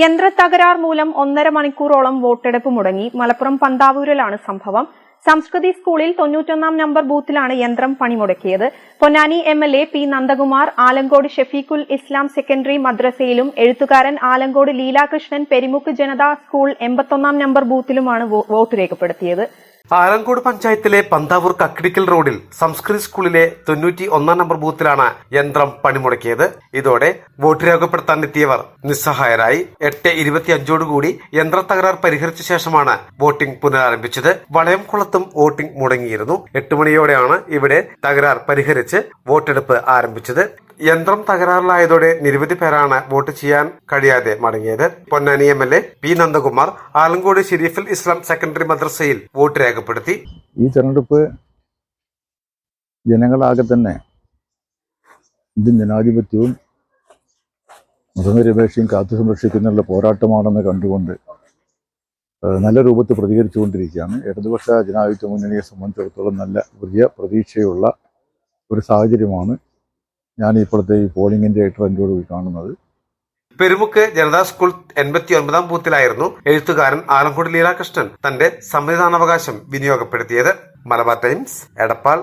യന്ത്രത്തകരാർ മൂലം ഒന്നര മണിക്കൂറോളം വോട്ടെടുപ്പ് മുടങ്ങി. മലപ്പുറം പന്താവൂരിലാണ് സംഭവം. സംസ്കൃതി സ്കൂളിൽ തൊണ്ണൂറ്റൊന്നാം നമ്പർ ബൂത്തിലാണ് യന്ത്രം പണിമുടക്കിയത്. Ponnani M L A P Nandakumar Alankode Shafeequl Islam secondary മദ്രസയിലും എഴുത്തുകാരൻ ആലങ്കോട് ലീലാകൃഷ്ണൻ പെരിമുക്ക് ജനതാ സ്കൂൾ എൺപത്തൊന്നാം നമ്പർ ബൂത്തിലുമാണ് വോട്ട് രേഖപ്പെടുത്തിയത്. ആലങ്കോട് പഞ്ചായത്തിലെ പന്താവൂർ കക്കിടിക്കൽ റോഡിൽ സംസ്കൃതി സ്കൂളിലെ തൊണ്ണൂറ്റി ഒന്നാം നമ്പർ ബൂത്തിലാണ് യന്ത്രം പണിമുടക്കിയത്. ഇതോടെ വോട്ട് രേഖപ്പെടുത്താൻ എത്തിയവർ നിസ്സഹായരായി. എട്ട് ഇരുപത്തിയഞ്ചോടുകൂടി യന്ത്ര തകരാർ പരിഹരിച്ച ശേഷമാണ് വോട്ടിംഗ് പുനരാരംഭിച്ചത്. വളയംകുളത്തും വോട്ടിംഗ് മുടങ്ങിയിരുന്നു. എട്ട് മണിയോടെയാണ് ഇവിടെ തകരാർ പരിഹരിച്ച് വോട്ടെടുപ്പ് ആരംഭിച്ചത്. യന്ത്രം തകരാറിലായതോടെ നിരവധി പേരാണ് വോട്ട് ചെയ്യാൻ കഴിയാതെ മടങ്ങിയത്. Ponnani M L A P Nandakumar Alankode ഷെരീഫിൽ Islam secondary മദ്രസയിൽ വോട്ട് രേഖപ്പെടുത്തി. ഈ തെരഞ്ഞെടുപ്പ് ജനങ്ങളാകെ തന്നെ ഇന്ത്യൻ ജനാധിപത്യവും മതനിരപേക്ഷയും കാത്തു സംരക്ഷിക്കുന്നതിനുള്ള പോരാട്ടമാണെന്ന് കണ്ടുകൊണ്ട് നല്ല രൂപത്തിൽ പ്രതികരിച്ചുകൊണ്ടിരിക്കുകയാണ്. ഇടതുപക്ഷ ജനാധിപത്യ മുന്നണിയെ സംബന്ധിച്ചിടത്തോളം നല്ല വലിയ പ്രതീക്ഷയുള്ള ഒരു സാഹചര്യമാണ് ഞാൻ ഇപ്പോഴത്തെ ഈ പോളിംഗിന്റെ ട്രെൻഡോട് കൂടി കാണുന്നത്. പെരുമുക്ക് ജനതാ സ്കൂൾ എൺപത്തി ഒൻപതാം ബൂത്തിലായിരുന്നു എഴുത്തുകാരൻ ആലങ്കോട് ലീലാകൃഷ്ണൻ തന്റെ സമ്മതിദാനാവകാശം വിനിയോഗപ്പെടുത്തിയത്. മലബാർ ടൈംസ് എടപ്പാൾ.